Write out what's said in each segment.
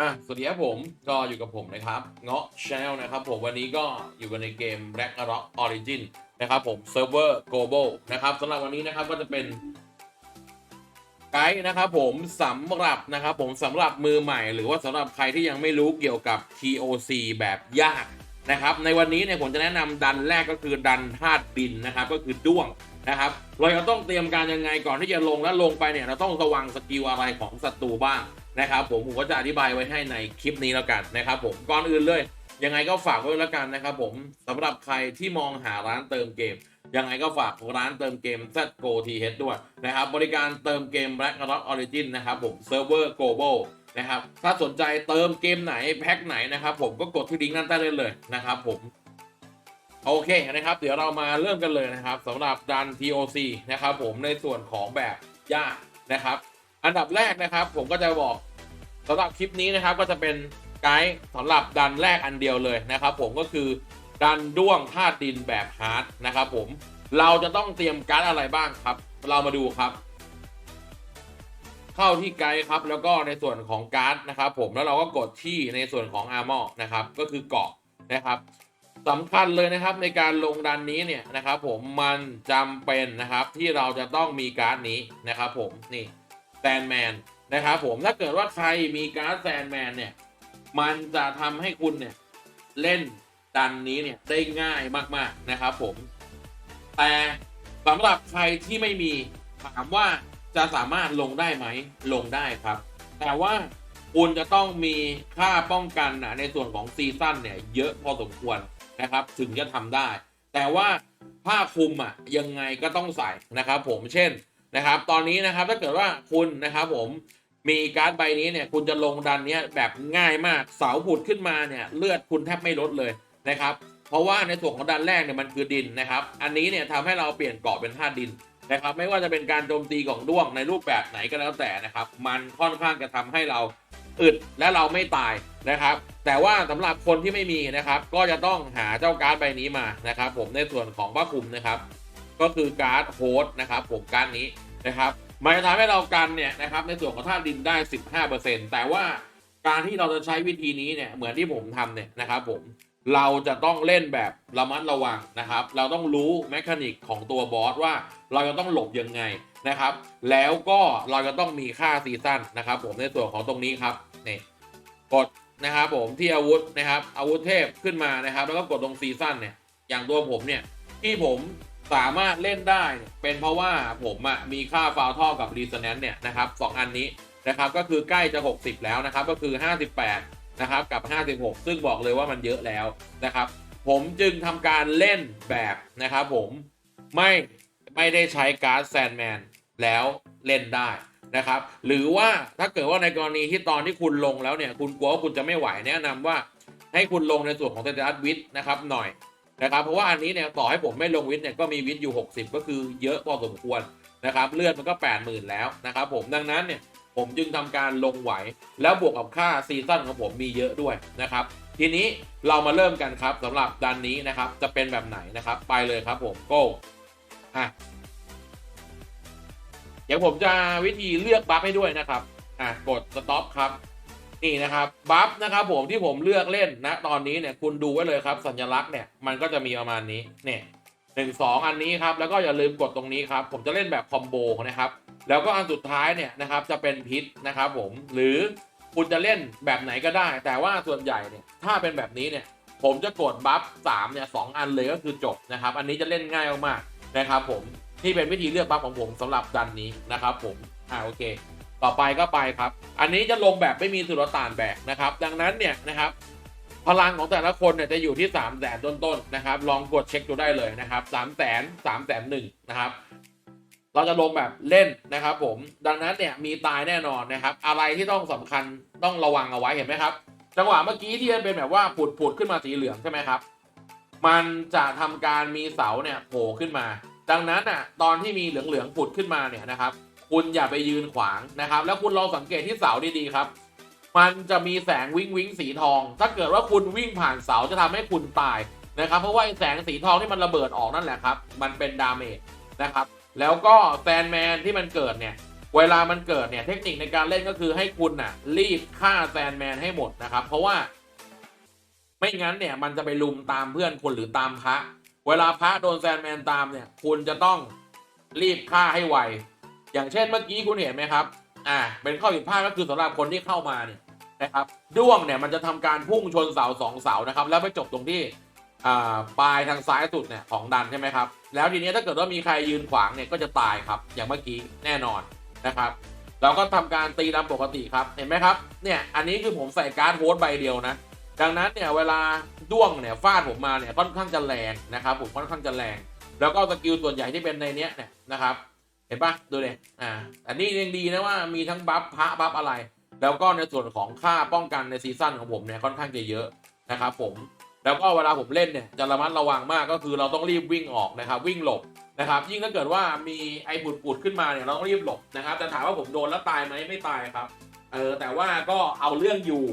อะ สวัสดีครับผมก็อยู่กับผมนะครับ เงาะชาแนลนะครับผมวันนี้ก็อยู่กันในเกม Ragnarok Origin นะครับผมเซิร์ฟเวอร์ global นะครับสำหรับวันนี้นะครับก็จะเป็นไกด์นะครับผมสำหรับนะครับผมสำหรับมือใหม่ หรือว่าสำหรับใครที่ยังไม่รู้เกี่ยวกับ TOC แบบยากนะครับ ในวันนี้เนี่ยผมจะแนะนำดันแรกก็คือดันธาตุดินนะครับ ก็คือด้วงนะครับ เราจะต้องเตรียมการยังไงก่อนที่จะลงแล้วลงไปเนี่ยเราต้องระวังสกิลอะไรของศัตรูบ้าง นะครับผมผมก็จะอธิบายไว้ให้ในคลิปนี้แล้วกันนะครับผมก่อนอื่นเลย ยังไงก็ฝากไว้แล้วกันนะครับผมสำหรับใครที่มองหาร้านเติมเกม ยังไงก็ฝากร้านเติมเกม ZGO TH ด้วยนะครับบริการเติมเกม Ragnarok Origin นะครับผมเซิร์ฟเวอร์ global นะครับถ้าสนใจเติมเกมไหนแพ็คไหนนะครับผมก็กดที่ลิงก์นั่นใต้ได้เลยนะครับผมโอเคนะครับ เดี๋ยวเรามาเริ่มกันเลยนะครับสำหรับดัน TOC นะครับผมในส่วนของแบบยากนะครับ อันดับแรกนะครับผมก็จะบอก สำหรับคลิปนี้นะครับก็จะเป็นไกด์สำหรับดันแรกอันเดียวเลยนะครับ ผมก็คือดันด้วงธาตุดินแบบฮาร์ดนะครับ ผมเราจะต้องเตรียมการ์ดอะไรบ้างครับ เรามาดูครับ เข้าที่ไกด์ครับ แล้วก็ในส่วนของการ์ดนะครับ ผมแล้วเราก็กดที่ในส่วนของอาร์มอนะครับ ก็คือเกาะนะครับสำคัญเลยนะครับในการลงดันนี้เนี่ยนะครับ ผมมันจำเป็นนะครับที่เราจะต้องมีการ์ดนี้นะครับ ผมนี่แซนแมน นะครับผมถ้าเกิดว่าใครมีการ์ดแซนแมนเนี่ย มันจะทำให้คุณเนี่ย เล่นดันนี้เนี่ย ได้ง่ายมากๆนะครับผม แต่สำหรับใครที่ไม่มีถามว่าจะสามารถลงได้ไหมลงได้ครับ แต่ว่าคุณจะต้องมีค่าป้องกันนะในส่วนของซีซั่นเนี่ยเยอะพอสมควรนะครับ ถึงจะทำได้ แต่ว่าผ้าคลุมอะยังไงก็ต้องใส่นะครับผมเช่น นะครับ ตอนนี้นะครับถ้าเกิดว่าคุณนะครับผมมีการ์ดใบนี้เนี่ยคุณจะลงดันเนี้ยแบบง่ายมากเสาผุดขึ้นมาเนี่ยเลือดคุณแทบไม่ลดเลยนะครับ เพราะว่าในส่วนของดันแรกเนี่ยมันคือดินนะครับ อันนี้เนี่ยทำให้เราเปลี่ยนเกาะเป็นธาตุดินนะครับ ไม่ว่าจะเป็นการโจมตีของด้วงในรูปแบบไหนก็แล้วแต่นะครับ มันค่อนข้างจะทำให้เราอึดและเราไม่ตายนะครับ แต่ว่าสำหรับคนที่ไม่มีนะครับ ก็จะต้องหาเจ้าการ์ดใบนี้มานะครับ ผมในส่วนของผ้าคลุมนะครับ ก็คือการ์ดโฮสต์นะครับผมการ์ดนี้นะครับมันจะทำให้เรากันเนี่ยนะครับในส่วนของธาตุดินได้ 15%แต่ว่าการที่เราจะใช้วิธีนี้เนี่ยเหมือนที่ผมทำเนี่ยนะครับผมเราจะต้องเล่นแบบระมัดระวังนะครับ เราต้องรู้แมคานิกของตัวบอสว่าเราจะต้องหลบยังไงนะครับ แล้วก็เราจะต้องมีค่าซีซั่นนะครับ ผมในส่วนของตรงนี้ครับนี่กดนะครับผมที่อาวุธนะครับอาวุธเทพขึ้นมานะครับ แล้วก็กดตรงซีซั่นเนี่ยอย่างตัวผมเนี่ยที่ผม สามารถเล่นได้ เป็นเพราะว่าผมอะมีค่าฟาวท่อกับรีเซนแนนเนี่ยนะครับสองอันนี้นะครับก็คือใกล้จะ 60 แล้วนะครับก็คือ 58 นะครับกับ 56 ซึ่งบอกเลยว่ามันเยอะแล้วนะครับ ผมจึงทำการเล่นแบบนะครับผมไม่ไม่ได้ใช้การ์ดแซนแมนแล้วเล่นได้นะครับ หรือว่าถ้าเกิดว่าในกรณีที่ตอนที่คุณลงแล้วเนี่ย คุณกลัวว่าคุณจะไม่ไหวแนะนำว่าให้คุณลงในส่วนของเตตัสวิทนะครับหน่อย นะครับเพราะว่าอันนี้เนี่ยต่อให้ผมไม่ลงวิทเนี่ยก็มีวิทอยู่ 60 ก็คือเยอะพอสมควรนะครับเลือดมันก็ 80,000 แล้วนะครับผมดังนั้นเนี่ยผมจึงทำการลงไหว แล้วบวกกับค่าซีซั่นของผมมีเยอะด้วยนะครับทีนี้เรามาเริ่มกันครับสำหรับดันนี้นะครับจะเป็นแบบไหนนะครับไปเลยครับผมโก้อะเดี๋ยวผมจะวิธีเลือกบัฟให้ด้วยนะครับอะกดสต็อปครับ นี่นะครับบัฟนะครับผมที่ผมเลือกเล่นนะตอนนี้เนี่ยคุณดูไว้เลยครับสัญลักษณ์เนี่ยมันก็จะมีประมาณนี้เนี่ยหนึ่งสองอันนี้ครับแล้วก็อย่าลืมกดตรงนี้ครับผมจะเล่นแบบคอมโบนะครับแล้วก็อันสุดท้ายเนี่ยนะครับจะเป็นพิษนะครับผมหรือคุณจะเล่นแบบไหนก็ได้ แต่ว่าส่วนใหญ่เนี่ยถ้าเป็นแบบนี้เนี่ยผมจะกดบัฟสามเนี่ยสองอันเลยก็คือจบนะครับอันนี้จะเล่นง่ายมากๆนะครับผมที่เป็นวิธีเลือกบัฟของผมสำหรับดันนี้นะครับผมอ่าโอเค ต่อไปก็ไปครับ อันนี้จะลงแบบไม่มีสุลต่านแบกนะครับ ดังนั้นเนี่ยนะครับ พลังของแต่ละคนเนี่ยจะอยู่ที่3ามแสนต้นๆนะครับ ลองกดเช็คดูได้เลยนะครับสามแสนสามแสนหนึ่งนะครับ เราจะลงแบบเล่นนะครับ ผม ดังนั้นเนี่ยมีตายแน่นอนนะครับ อะไรที่ต้องสำคัญต้องระวังเอาไว้เห็นไหมครับ จังหวะเมื่อกี้ที่มันเป็นแบบว่าผุดผุดขึ้นมาสีเหลืองใช่ไหมครับ มันจะทำการมีเสาเนี่ยโผล่ขึ้นมา ดังนั้นอะตอนที่มีเหลืองๆผุดขึ้นมาเนี่ยนะครับ คุณอย่าไปยืนขวางนะครับ แล้วคุณลองสังเกตที่เสาดีๆครับ มันจะมีแสงวิงวิงสีทอง ถ้าเกิดว่าคุณวิ่งผ่านเสาจะทำให้คุณตายนะครับ เพราะว่าแสงสีทองที่มันระเบิดออกนั่นแหละครับ มันเป็นดาเมจนะครับ แล้วก็แซนแมนที่มันเกิดเนี่ย เวลามันเกิดเนี่ยเทคนิคในการเล่นก็คือให้คุณน่ะ รีบฆ่าแซนแมนให้หมดนะครับ เพราะว่า ไม่งั้นเนี่ยมันจะไปลุมตามเพื่อนคุณหรือตามพระ เวลาพระโดนแซนแมนตามเนี่ย คุณจะต้องรีบฆ่าให้ไว อย่างเช่นเมื่อกี้คุณเห็นไหมครับ อ่า เป็นข้อผิดพลาดก็คือสำหรับคนที่เข้ามาเนี่ยนะครับ ด้วงเนี่ยมันจะทำการพุ่งชนเสาสองเสานะครับ แล้วไปจบตรงที่อ่าปลายทางซ้ายสุดเนี่ยของดันใช่ไหมครับ แล้วทีนี้ถ้าเกิดว่ามีใครยืนขวางเนี่ยก็จะตายครับ อย่างเมื่อกี้แน่นอนนะครับ เราก็ทำการตีตามปกติครับ เห็นไหมครับ เนี่ย อันนี้คือผมใส่การ์ดโฮสใบเดียวนะ ดังนั้นเนี่ยเวลาด้วงเนี่ยฟาดผมมาเนี่ยค่อนข้างจะแรงนะครับ ผมค่อนข้างจะแรง แล้วก็สกิลส่วนใหญ่ที่เป็นในเนี้ยเนี่ยนะครับ เห็นปะดูเลยอ่าอันนี้ยังดีนะว่ามีทั้งบัฟพระบัฟอะไร แล้วก็ในส่วนของค่าป้องกันในซีซั่นของผมเนี่ยค่อนข้างจะเยอะนะครับผมแล้วก็เวลาผมเล่นเนี่ยจะระมัดระวังมากก็คือเราต้องรีบวิ่งออกนะครับวิ่งหลบนะครับยิ่งถ้าเกิดว่ามีไอ้ปุดขึ้นมาเนี่ยเราต้องรีบหลบนะครับแต่ถามว่าผมโดนแล้วตายไหมไม่ตายครับเออแต่ว่าก็เอาเรื่องอยู่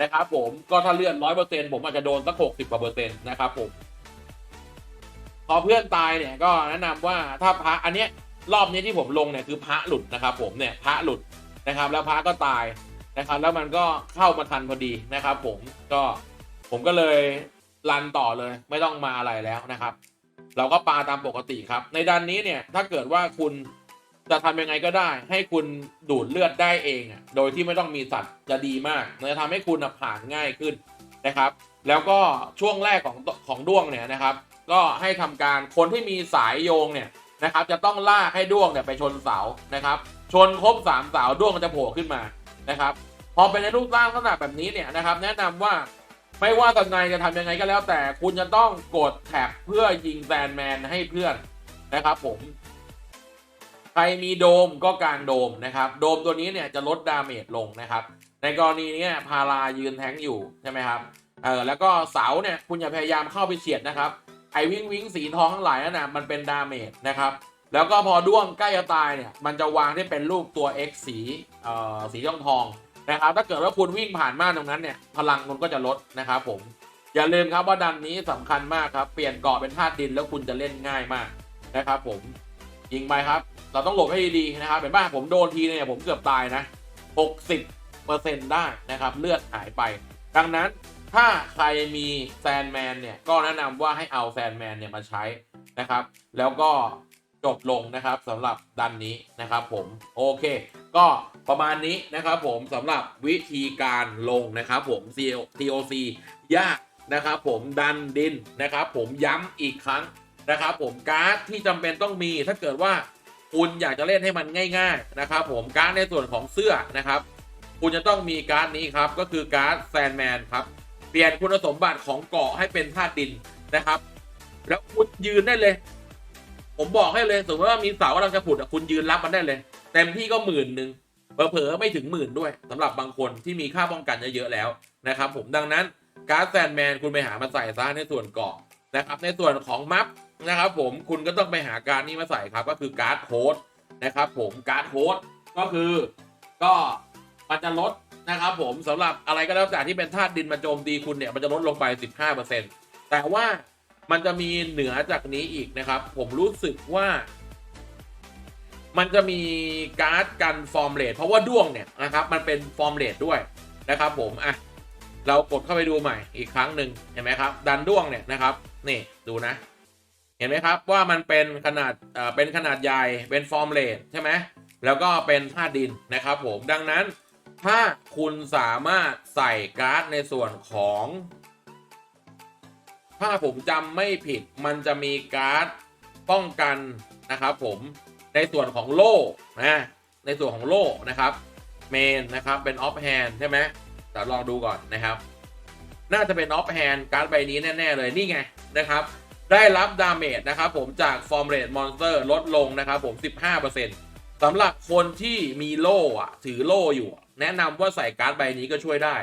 นะครับผมก็ถ้าเลื่อนร้อยเปอร์เซ็นต์ผมอาจจะโดนสักหกสิบกว่าเปอร์เซ็นต์นะครับผมพอเพื่อนตายเนี่ยก็แนะนำว่าถ้าพระอันเนี้ย รอบนี้ที่ผมลงเนี่ยคือพระหลุดนะครับ ผมเนี่ยพระหลุดนะครับ แล้วพระก็ตายนะครับ แล้วมันก็เข้ามาทันพอดีนะครับ ผมก็ผมก็เลยรันต่อเลย ไม่ต้องมาอะไรแล้วนะครับ เราก็ปาตามปกติครับ ในดันนี้เนี่ยถ้าเกิดว่าคุณจะทำยังไงก็ได้ ให้คุณดูดเลือดได้เองอะโดยที่ไม่ต้องมีสัตว์จะดีมากจะทำให้คุณผ่านง่ายขึ้นนะครับ แล้วก็ช่วงแรกของของด้วงเนี่ยนะครับ ก็ให้ทำการคนที่มีสายโยงเนี่ย นะครับ จะต้องลากให้ด้วงเนี่ยไปชนเสานะครับ ชนครบสามเสาด้วงมันจะโผล่ขึ้นมานะครับพอเป็นในรูปร่างลักษณะแบบนี้เนี่ยนะครับ แนะนำว่าไม่ว่าตอนไหนจะทำยังไงก็แล้วแต่คุณจะต้องกดแท็บเพื่อยิงแซนแมนให้เพื่อนนะครับ ผม ใครมีโดมก็กางโดมนะครับ โดมตัวนี้เนี่ยจะลดดาเมจลงนะครับ ในกรณีนี้พารายืนแทงอยู่ใช่ไหมครับเออแล้วก็เสาเนี่ยคุณอย่าพยายามเข้าไปเฉียดนะครับ ไอวิ่งวิ่งสีทองทั้งหลายนั่นนะมันเป็นดาเมจนะครับแล้วก็พอด้วงใกล้จะตายเนี่ยมันจะวางที่เป็นรูปตัว X สีเอ่อสีทองทองนะครับถ้าเกิดว่าคุณวิ่งผ่านม่านตรงนั้นเนี่ยพลังคุณก็จะลดนะครับผมอย่าลืมครับว่าดันนี้สำคัญมากครับเปลี่ยนเกาะเป็นธาตุดินแล้วคุณจะเล่นง่ายมากนะครับผมยิงไปครับ เราต้องหลบให้ดีๆนะครับเห็นป่ะผมโดนทีเนี่ยผมเกือบตายนะ 60เปอร์เซ็นต์ได้นะครับเลือดหายไป ดังนั้น ถ้าใครมีแซนแมนเนี่ย ก็แนะนำว่าให้เอาแซนแมนเนี่ยมาใช้นะครับ แล้วก็จบลงนะครับสำหรับดันนี้นะครับผม โอเค ก็ประมาณนี้นะครับผมสำหรับวิธีการลงนะครับผม TOC ยากนะครับผมดันดินนะครับผมย้ำอีกครั้งนะครับผมการ์ดที่จำเป็นต้องมีถ้าเกิดว่าคุณอยากจะเล่นให้มันง่าย ๆ นะครับผมการ์ดในส่วนของเสื้อนะครับ คุณจะต้องมีการ์ดนี้ครับก็คือการ์ดแซนแมนครับ เปลี่ยนคุณสมบัติของเกาะให้เป็นธาตุดินนะครับ แล้วคุณยืนได้เลย ผมบอกให้เลยสมมติว่ามีเสากำลังจะผุดอะคุณยืนรับมันได้เลยเต็มที่ก็หมื่นหนึ่งเผลอๆไม่ถึงหมื่นด้วยสำหรับบางคนที่มีค่าป้องกันเยอะๆแล้วนะครับ ผมดังนั้นการ์ดแซนแมนคุณไปหามาใส่ซะในส่วนเกาะนะครับ ในส่วนของมัฟนะครับผมคุณก็ต้องไปหาการดนี้มาใส่ครับ ก็คือการ์ดโค้ดนะครับ ผมการ์ดโค้ดก็คือก็มันจะลด นะครับผมสำหรับอะไรก็แล้วแต่ที่เป็นธาตุดินมาโจมตีคุณเนี่ยมันจะลดลงไป 15%แต่ว่ามันจะมีเหนือจากนี้อีกนะครับ ผมรู้สึกว่า มันจะมีการ์ดกันฟอร์มเลทเพราะว่าด้วงเนี่ยนะครับ มันเป็นฟอร์มเลทด้วยนะครับผมอะเรากดเข้าไปดูใหม่อีกครั้งหนึ่งเห็นไหมครับ ดันด้วงเนี่ยนะครับนี่ดูนะ เห็นไหมครับว่ามันเป็นขนาดเอ่อเป็นขนาดใหญ่เป็นฟอร์มเลทใช่ไหมแล้วก็เป็นธาตุดินนะครับผมดังนั้น ถ้าคุณสามารถใส่การ์ดในส่วนของ ถ้าผมจำไม่ผิดมันจะมีการ์ดป้องกันนะครับผมในส่วนของโล่นะในส่วนของโล่นะครับเมนนะครับเป็นออฟแฮนใช่ไหมเดี๋ยวลองดูก่อนนะครับ น่าจะเป็นออฟแฮนการ์ดใบนี้แน่ ๆ เลยนี่ไงนะครับ ได้รับดาเมจนะครับผมจากฟอร์มเรทมอนสเตอร์ลดลงนะครับผม 15% สำหรับคนที่มีโล่อะถือโล่อยู่ แนะนำว่าใส่การ์ดใบนี้ก็ช่วยได้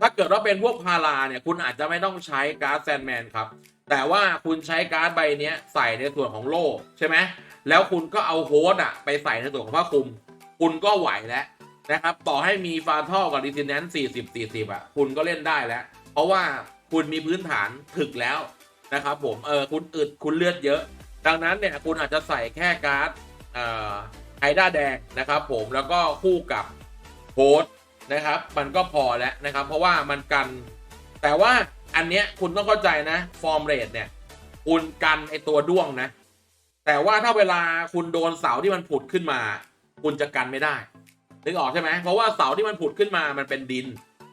ถ้าเกิดว่าเป็นพวกพาราเนี่ยคุณอาจจะไม่ต้องใช้การ์ดแซนแมนครับ แต่ว่าคุณใช้การ์ดใบนี้ใส่ในส่วนของโล่ใช่ไหมแล้วคุณก็เอาโฮสต์อะไปใส่ในส่วนของผ้าคลุม คุณก็ไหวแล้วนะครับ ต่อให้มีฟาท่อกับดิซิเนนสี่สิบสี่สิบอะคุณก็เล่นได้แล้ว เพราะว่าคุณมีพื้นฐานถึกแล้วนะครับผมเออคุณอึดคุณเลือดเยอะ ดังนั้นเนี่ยคุณอาจจะใส่แค่การ์ดเอ่อ ไอด้าแดงนะครับ ผมแล้วก็คู่กับโพสต์นะครับ มันก็พอแล้วนะครับ เพราะว่ามันกัน แต่ว่าอันเนี้ยคุณต้องเข้าใจนะฟอร์มเรทเนี่ยคุณกันไอตัวด้วงนะ แต่ว่าถ้าเวลาคุณโดนเสาที่มันผุดขึ้นมา คุณจะกันไม่ได้นึกออกใช่ไหมเพราะว่าเสาที่มันผุดขึ้นมามันเป็นดิน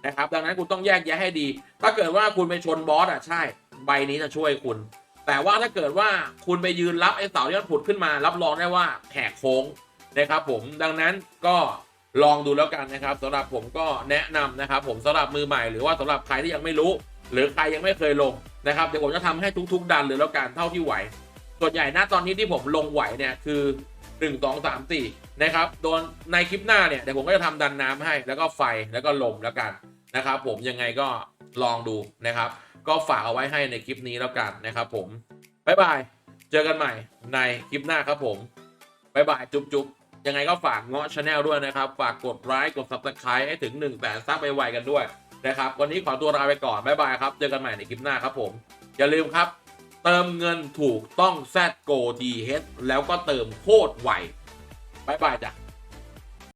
นะครับ ดังนั้นคุณต้องแยกแยะให้ดี ถ้าเกิดว่าคุณไปชนบอสอะใช่ ใบนี้จะช่วยคุณ แต่ว่าถ้าเกิดว่าคุณไปยืนรับไอ้เสาที่มันผุดขึ้นมา รับรองได้ว่าแหกโค้ง นะครับผมดังนั้นก็ลองดูแล้วกันนะครับสำหรับผมก็แนะนำนะครับผมสำหรับมือใหม่หรือว่าสำหรับใครที่ยังไม่รู้ หรือใครยังไม่เคยลงนะครับเดี๋ยวผมจะทำให้ทุก ๆ ดันเลยแล้วกันเท่าที่ไหว ส่วนใหญ่นะตอนนี้ที่ผมลงไหวเนี่ยคือ 1 2 3 4นะครับโดนในคลิปหน้าเนี่ยเดี๋ยวผมก็จะทำดันน้ำให้แล้วก็ไฟแล้วก็ลมแล้วกันนะครับผมยังไงก็ลองดูนะครับ ก็ฝากเอาไว้ให้ในคลิปนี้แล้วกันนะครับผมบ๊ายบายเจอกันใหม่ในคลิปหน้าครับผมบ๊ายบายจุ๊บจุ๊บ ยังไงก็ฝากเงาะชาแนลด้วยนะครับ ฝากกดไลค์กด subscribe ให้ถึง1นึ่งแสนซับไปไวกันด้วยนะครับ วันนี้ขอตัวลาไปก่อน บ๊ายบายครับ เจอกันใหม่ในคลิปหน้าครับผม อย่าลืมครับ เติมเงินถูกต้อง z g o t h แล้วก็เติมโคตรไวบ๊ายบายจ้ะ